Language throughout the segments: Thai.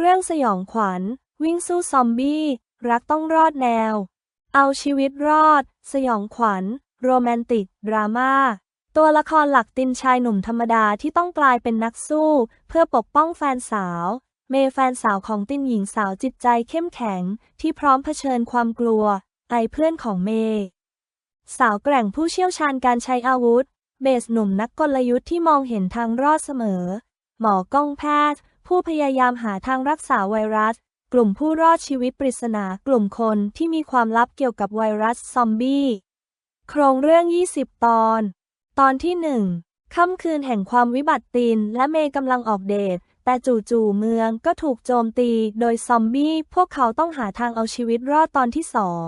เรื่องสยองขวัญ วิ่งสู้ซอมบี้ รักต้องรอดแนว เอาชีวิตรอด สยองขวัญ โรแมนติก ดราม่า ตัวละครหลักตินชายหนุ่มธรรมดาที่ต้องกลายเป็นนักสู้ เพื่อปกป้องแฟนสาว เมย์แฟนสาวของตินหญิงสาวจิตใจเข้มแข็ง ที่พร้อมเผชิญความกลัว ไอเพื่อนของเมย์สาวแกร่งผู้เชี่ยวชาญการใช้อาวุธ เบสหนุ่มนักกลยุทธ์ที่มองเห็นทางรอดเสมอ หมอกล้องแพทย์ ผู้พยายามหาทางรักษาไวรัส กลุ่มผู้รอดชีวิตปริศนากลุ่มคนที่มีความลับเกี่ยวกับไวรัสซอมบี้ โครงเรื่อง 20 ตอน ตอนที่ 1 ค่ำคืนแห่งความวิบัติติน และเมย์กำลังออกเดท แต่จู่ๆเมืองก็ถูกโจมตีโดยซอมบี้ พวกเขาต้องหาทางเอาชีวิตรอดตอนที่สอง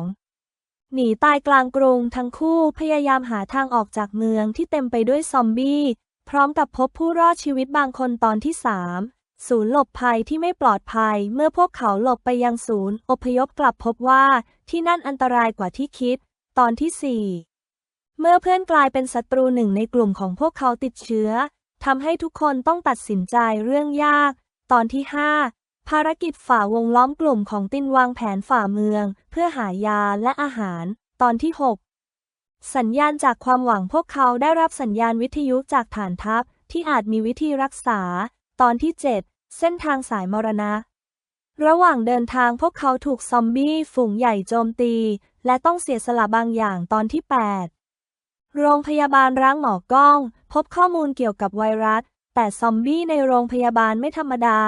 หนีตายกลางกรุงทั้งคู่พยายามหาทางออกจากเมืองที่เต็มไปด้วยซอมบี้ พร้อมกับพบผู้รอดชีวิตบางคนตอนที่สาม ศูนย์หลบภัยที่ไม่ปลอดภัย เมื่อพวกเขาหลบไปยังศูนย์ อพยพกลับพบว่าที่นั่นอันตรายกว่าที่คิด ตอนที่สี่เมื่อเพื่อนกลายเป็นศัตรูหนึ่งในกลุ่มของพวกเขาติดเชื้อทำให้ทุกคนต้องตัดสินใจเรื่องยาก ตอนที่ห้าภารกิจฝ่าวงล้อมกลุ่มของตินวางแผนฝ่าเมือง เพื่อหายาและอาหาร ตอนที่ 6 สัญญาณจากความหวังพวกเขาได้รับสัญญาณวิทยุจากฐานทัพที่อาจมีวิธีรักษา ตอนที่ 7 เส้นทางสายมรณะ ระหว่างเดินทางพวกเขาถูกซอมบี้ฝูงใหญ่โจมตี และต้องเสียสละบางอย่างตอนที่ 8 โรงพยาบาลร้างหมอกล้อง พบข้อมูลเกี่ยวกับไวรัส แต่ซอมบี้ในโรงพยาบาลไม่ธรรมดา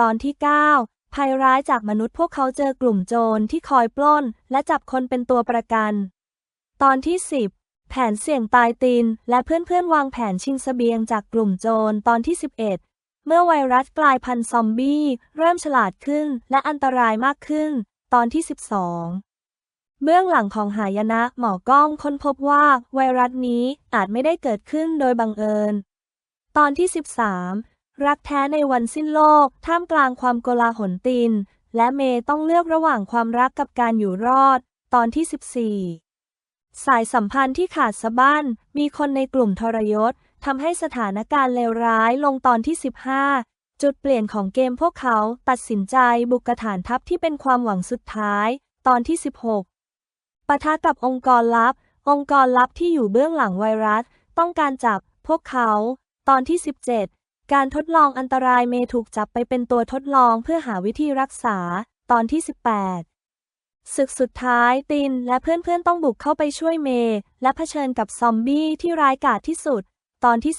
ตอนที่ 9 ภัยร้ายจากมนุษย์พวกเขาเจอกลุ่มโจรที่คอยปล้น และจับคนเป็นตัวประกัน ตอนที่ 10แผนเสี่ยงตายตินและเพื่อนๆวางแผนชิงเสบียงจากกลุ่มโจรตอนที่ 11 เมื่อไวรัสกลายพันธุ์ซอมบี้ เริ่มฉลาดขึ้นและอันตรายมากขึ้น ตอนที่ 12 เบื้องหลังของหายนะหมอกล้องค้นพบว่าไวรัสนี้อาจไม่ได้เกิดขึ้นโดยบังเอิญ ตอนที่ 13 รักแท้ในวันสิ้นโลก ท่ามกลางความโกลาหลติน และเมย์ต้องเลือกระหว่างความรักกับการอยู่รอด ตอนที่ 14 สายสัมพันธ์ที่ขาดสะบั้นมีคนในกลุ่มทรยศ ทำให้สถานการณ์เลวร้ายลงตอนที่ 15 จุดเปลี่ยนของเกมพวกเขาตัดสินใจบุกกระฐานทัพที่เป็นความหวังสุดท้าย ตอนที่ 16ปะทะกับองค์กรลับ องค์กรลับที่อยู่เบื้องหลังไวรัส ต้องการจับพวกเขา ตอนที่ 17 การทดลองอันตรายเมย์ถูกจับไปเป็นตัวทดลองเพื่อหาวิธีรักษา ตอนที่ 18ศึกสุดท้ายตินและเพื่อนๆต้องบุกเข้าไปช่วยเมย์และเผชิญกับซอมบี้ที่ร้ายกาจที่สุด ตอนที่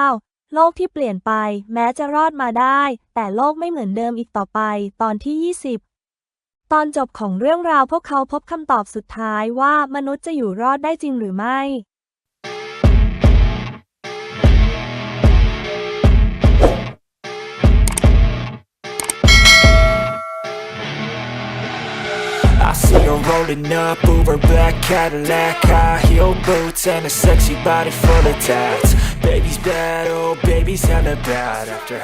19 โลกที่เปลี่ยนไป แม้จะรอดมาได้ แต่โลกไม่เหมือนเดิมอีกต่อไป ตอนที่ 20 ตอนจบของเรื่องราวพวกเขาพบคำตอบสุดท้ายว่ามนุษย์จะอยู่รอดได้จริงหรือไม่ see her rolling up, Uber black Cadillac High heel boots and a sexy body full of tats. Baby's bad, oh baby's hella bad. After her